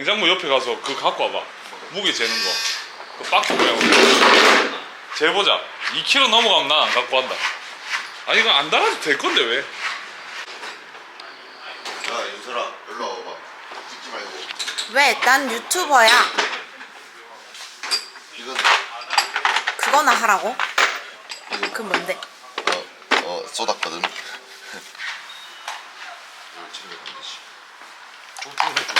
냉장고 옆에 가서 그거 갖고 와봐. 무게 재는 거. 그 박스 모양으로. 재보자. 2kg 넘어가면 난 안 갖고 간다. 아니 이거 안 달아도 될 건데 왜? 야 윤설아 일로 와봐 찍지 말고 왜? 난 유튜버야. 이건 그거나 하라고? 이거 그 뭔데? 어, 어 쏟았거든 이걸 챙겨 반드시 좀 해줘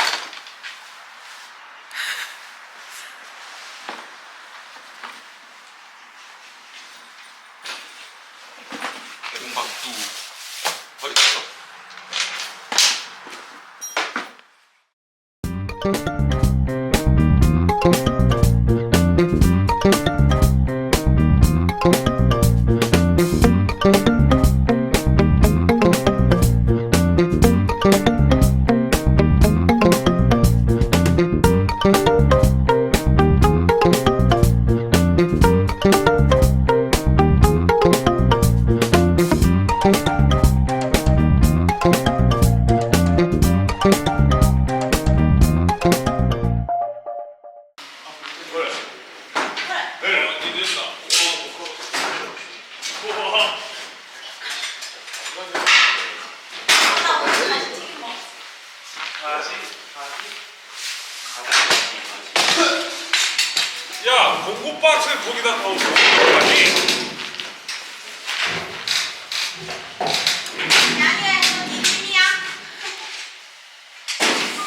박스 거기다 넣어. 아니.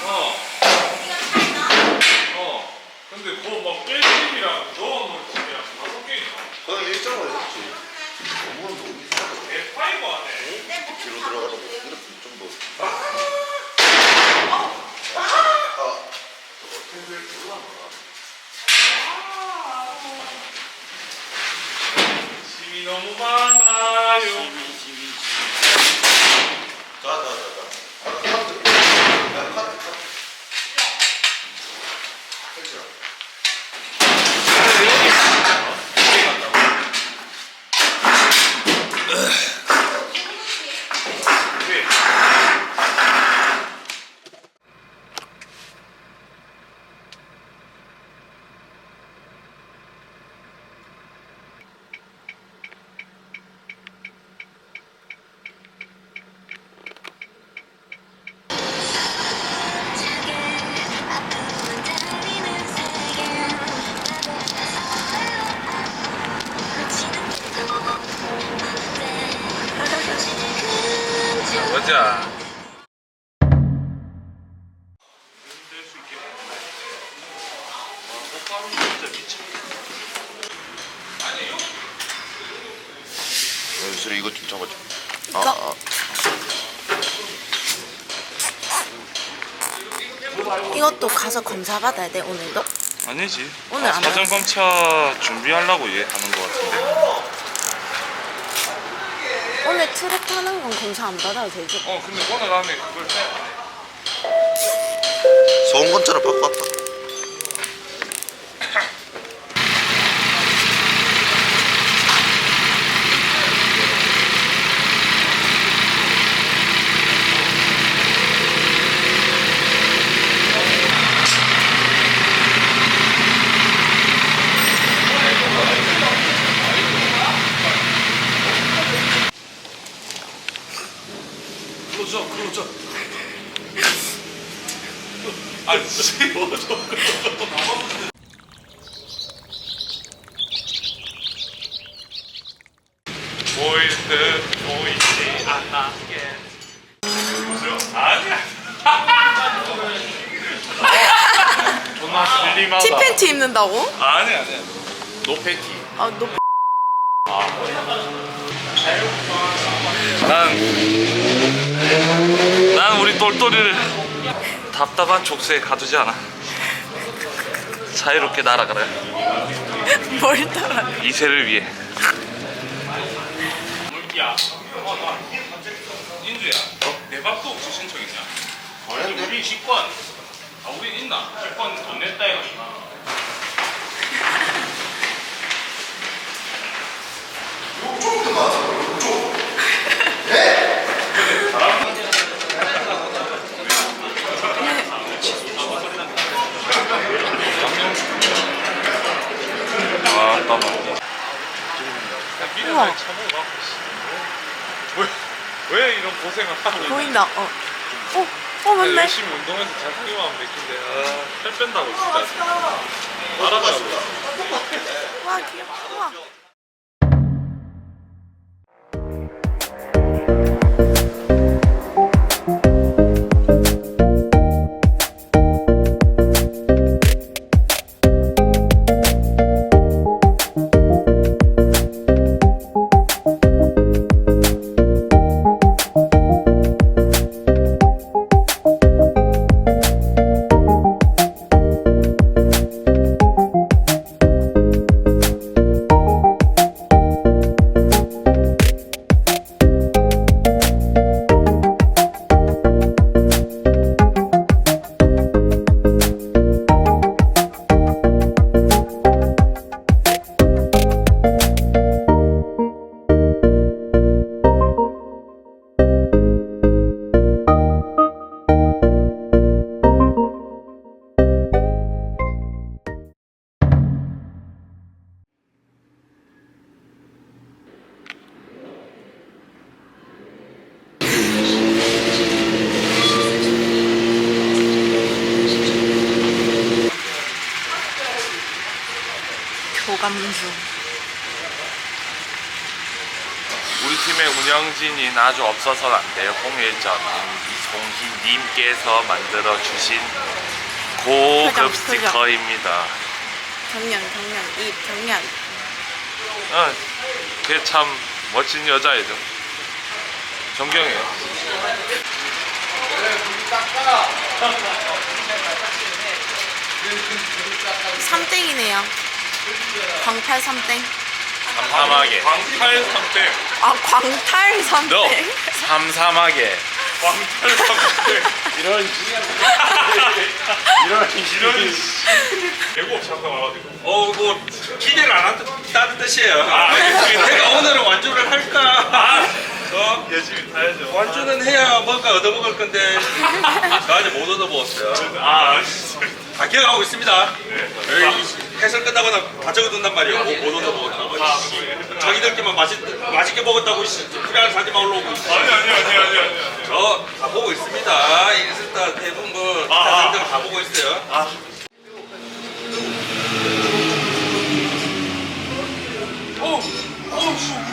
어. 어. 근데 뭐막 뺄집이랑 넣어놓은 집이랑 다섯 개 있나? 그건 일정을 했지 너무는 너무 비싸거든 내 파이버 안에. 뒤로 들어가서 뭐 이렇게 좀더 아, 저거 텐들 올라가 짐이 너무 많아요. 자 자 자자 아, 카드 야 카드 카드 펜치라 가 보자. 윤설이 이거 좀 잡아줘? 아, 아. 이것도 가서 검사 받아야 돼 오늘도? 아니지. 오늘 안 사전 검차 준비하려고 얘 하는 것 같은데. 오늘 트랙 타는 건 검사 안 받아도 되지? 어, 근데 오늘 안에 그걸 해. 소음건자를 받고 왔다 클로즈업, 클로즈업. 아, 씹어줘. 듯 보이지 않게. 아니야. 존나 슬림하다. 티팬티 입는다고? 아니야, 아니야. 노패티. 아, 너 난, 난 우리 똘똘이를 답답한 족쇄에 가두지 않아. 자유롭게 날아가라. 뭘 따라? 이세를 위해. 물기야. 인주야. 내 밥도 혹시 신청했냐? 아닌데? 우리 식권. 아 우리 있나? 식권 돈 냈다 이거. 조금 나왔어 쪽 아, 잠깐만. 미련 우와. 많이 처먹어. 왜, 왜 이런 고생을 있는 보인다. 어. 어, 어 맞네. 열심히 운동해서 잘 하면 되는데 아, 살 뺀다고 진짜 알아가라고 와 귀엽다. 우와. 중. 우리 팀의 운영진이 아주 없어서는 안 돼요. 홍일점은 이송희님께서 만들어 주신 고급 표정. 스티커입니다. 경련 경련 입 경련. 어, 걔참 멋진 여자애죠. 존경해요. 삼땡이네요. 광탈 삼땡. 삼삼하게. 광탈 삼땡 아 광탈 삼땡. 너 삼삼하게. 광탈 삼땡 이런 이런 이런 개고 없이 한번 와가지고 어, 뭐 기대를 안 한다는 뜻이에요. 아 알겠습니다 내가 오늘은 완주를 할까? 아 어? 열심히 타야죠 완주는 해야 뭔가 얻어먹을 건데 저 아직 못 얻어먹었어요. 아 알겠습니다 다 기억하고 있습니다. 네. 에이, 해설 끝나거나 다 적어둔단 말이에요. 못, 못 얻어 먹었다고. 아, 씨. 네. 자기들끼만 맛있, 맛있게 먹었다고 씨. 후회하는 사진만 올라오고 있어. 아니 아니 아니 아니 아니 저 다 보고 있습니다. 인스타 대부분 뭐 아, 아. 기타들들 다 보고 있어요. 아 어, 어,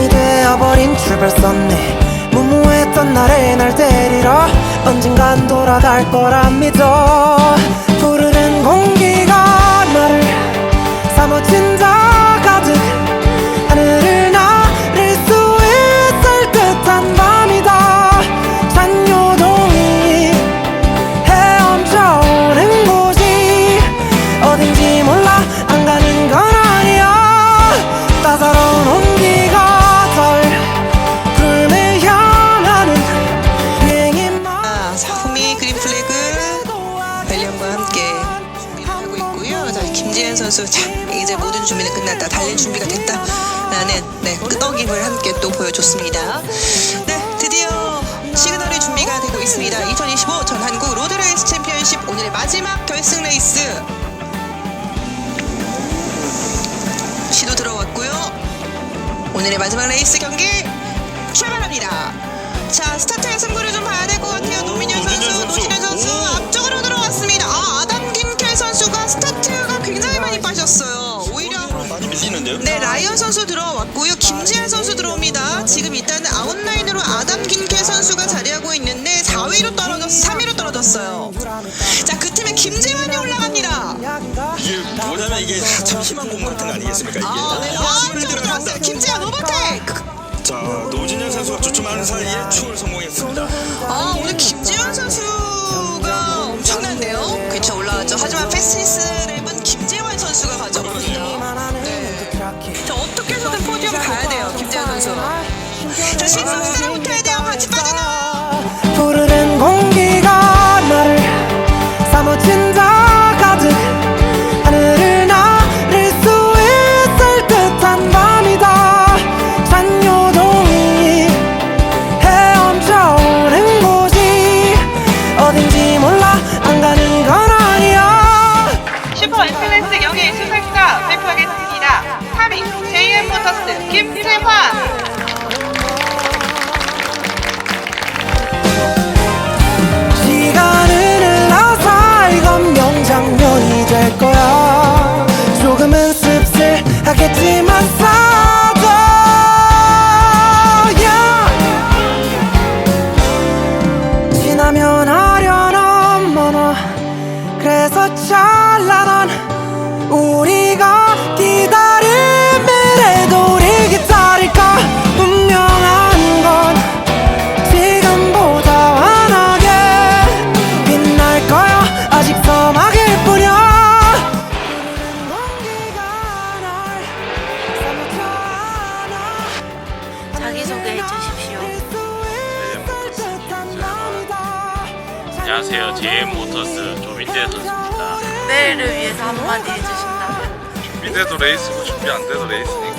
점이 되어버린 출발선네 무모했던 나를 날 데리러 언젠간 돌아갈 거라 믿어. 푸르른 공기가 나를 사무친다 라는 네, 끄덕임을 함께 또 보여줬습니다. 네, 드디어 시그널의 준비가 되고 있습니다. 2025 전 한국 로드레이스 챔피언십 오늘의 마지막 결승 레이스. 시도 들어왔고요. 오늘의 마지막 레이스 경기 출발합니다. 자, 스타트의 승부를 좀 봐야 될 것 같아요. 선수 들어왔고요. 김지한 선수 들어옵니다. 지금 일단은 아웃라인으로 아담 김캐 선수가 자리하고 있는데 4위로 떨어졌, 3위로 떨어졌어요. 자, 그 팀에 김재환이 올라갑니다. 이게 뭐냐면 이게 참 희망 공 같은 거 아니겠습니까 이게 아, 네. 아, 좀 들어간다. 들어왔어요. 김재환 오버테이크. 자 노진현 선수가 주춤하는 사이에 추월 성공했습니다 아, 오늘 김재환 선수가 엄청난데요. 그쵸, 올라왔죠. 하지만 패스니스 돼요, 김재환 선수. 자, 신선수 따라붙어야 돼요. 같이 빠져나. 레이스고 준비 안 돼도 레이스니까